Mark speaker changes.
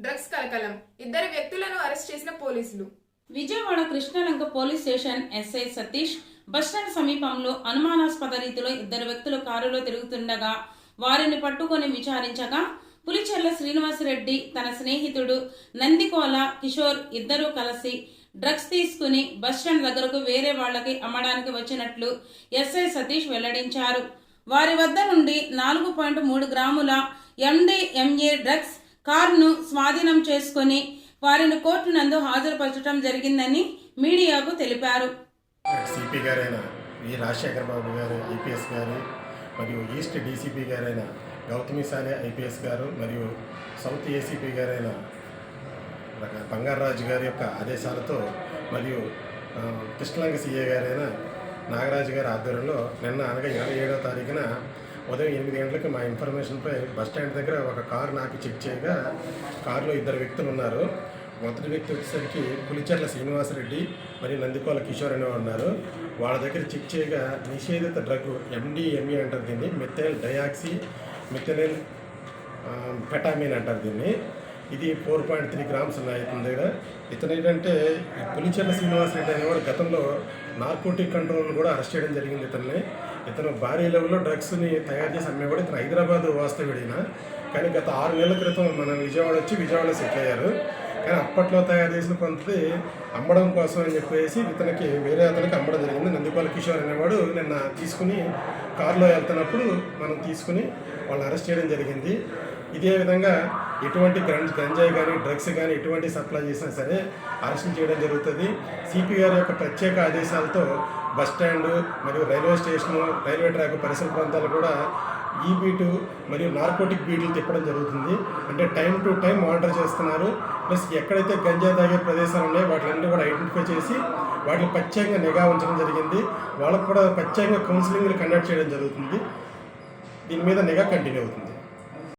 Speaker 1: Drugs కలకలం. ఇద్దరు వ్యక్తులను అరెస్ట్ చేసిన పోలీసులు.
Speaker 2: Vijayawada Krishnalanka police station SI Satish bus stand సమీపంలో అనుమానాస్పద రీతిలో ఇద్దరు వ్యక్తులు కారులో తిరుగుతుండగా వారిని పట్టుకొని విచారించగా పులిచెర్ల శ్రీనివాసరెడ్డి తన స్నేహితుడు నందికోల కిషోర్ ఇద్దరూ కలిసి డ్రగ్స్ తీసుకుని బస్టాండ్ దగ్గరకు వేరే వాళ్ళకి అమ్మడానికి వచ్చినట్లు ఎస్ఐ సతీష్ వెల్లడించారు. వారి వద్ద నుండి నాలుగు పాయింట్ మూడు గ్రాముల ఎండిఎంఏ డ్రగ్స్ కారును స్వాధీనం చేసుకుని వారిని కోర్టు నందు హాజరుపరచడం జరిగిందని మీడియాకు తెలిపారు.
Speaker 3: సిపి గారైన వి రాజశేఖర్ బాబు గారు ఐపీఎస్ గారు మరియు ఈస్ట్ డీసీపీ గారైన గౌతమి సానే ఐపీఎస్ గారు మరియు సౌత్ ఏసీపీ గారైన బంగారాజు గారి యొక్క ఆదేశాలతో మరియు ఆ, కృష్ణలంక సీఏ గారైన నాగరాజు గారి ఆధ్వర్యంలో నిన్న అనగా ఇరవై ఏడవ తారీఖున ఉదయం ఎనిమిది గంటలకు మా ఇన్ఫర్మేషన్పై బస్ స్టాండ్ దగ్గర ఒక కారు నాకు చెక్ చేయగా కారులో ఇద్దరు వ్యక్తులు ఉన్నారు. మొదటి వ్యక్తి వచ్చేసరికి పులిచెర్ల శ్రీనివాసరెడ్డి మరియు నందికోల కిషోర్ అనే ఉన్నారు. వాళ్ళ దగ్గర చెక్ చేయగా నిషేధిత డ్రగ్ ఎండిఎంఈ అంటారు దీన్ని మెథైల్ డయాక్సీ మిథైల్ పెటామిన్ అంటారు దీన్ని. ఇది ఫోర్ పాయింట్ త్రీ గ్రామ్స్ ఉన్నాయి దగ్గర. ఇతను ఏంటంటే పులిచెర్ల శ్రీనివాసరెడ్డి అనేవాడు గతంలో నార్కోటిక్ కంట్రోల్ కూడా అరెస్ట్ చేయడం జరిగింది ఇతన్ని. ఇతను భారీ లెవెల్లో డ్రగ్స్ని తయారు చేసి అమ్మేవాడు. ఇతను హైదరాబాద్ వాస్తవ్యుడిన కానీ గత ఆరు నెలల క్రితం మన విజయవాడ వచ్చి విజయవాడలో సెటిల్ అయ్యారు. కానీ అప్పట్లో తయారు చేసిన కొంతది అమ్మడం కోసం అని చెప్పేసి ఇతనికి వేరే అతనికి అమ్మడం జరిగింది. నందిపాల కిషోర్ అనేవాడు నిన్న తీసుకుని కారులో వెళ్తున్నప్పుడు మనం తీసుకుని వాళ్ళు అరెస్ట్ చేయడం జరిగింది. ఇదే విధంగా ఎటువంటి గంజ్ గంజాయి కానీ డ్రగ్స్ కానీ ఎటువంటి సప్లై చేసినా సరే అరెస్ట్ చేయడం జరుగుతుంది. సిపిఆర్ యొక్క ప్రత్యేక ఆదేశాలతో బస్ స్టాండ్ మరియు రైల్వే స్టేషను రైల్వే ట్రాక్ పరిసర ప్రాంతాలు కూడా ఈ బీటు మరియు నార్కోటిక్ బీట్లు తిప్పడం జరుగుతుంది. అంటే టైం టు టైం మానిటర్ చేస్తున్నారు. ప్లస్ ఎక్కడైతే గంజా తాగే ప్రదేశాలు ఉన్నాయో వాటిలన్నీ కూడా ఐడెంటిఫై చేసి వాటిని ప్రత్యేకంగా నిఘా ఉంచడం జరిగింది. వాళ్ళకు కూడా ప్రత్యేకంగా కౌన్సిలింగ్లు కండక్ట్ చేయడం జరుగుతుంది. దీని మీద నిఘా కంటిన్యూ అవుతుంది.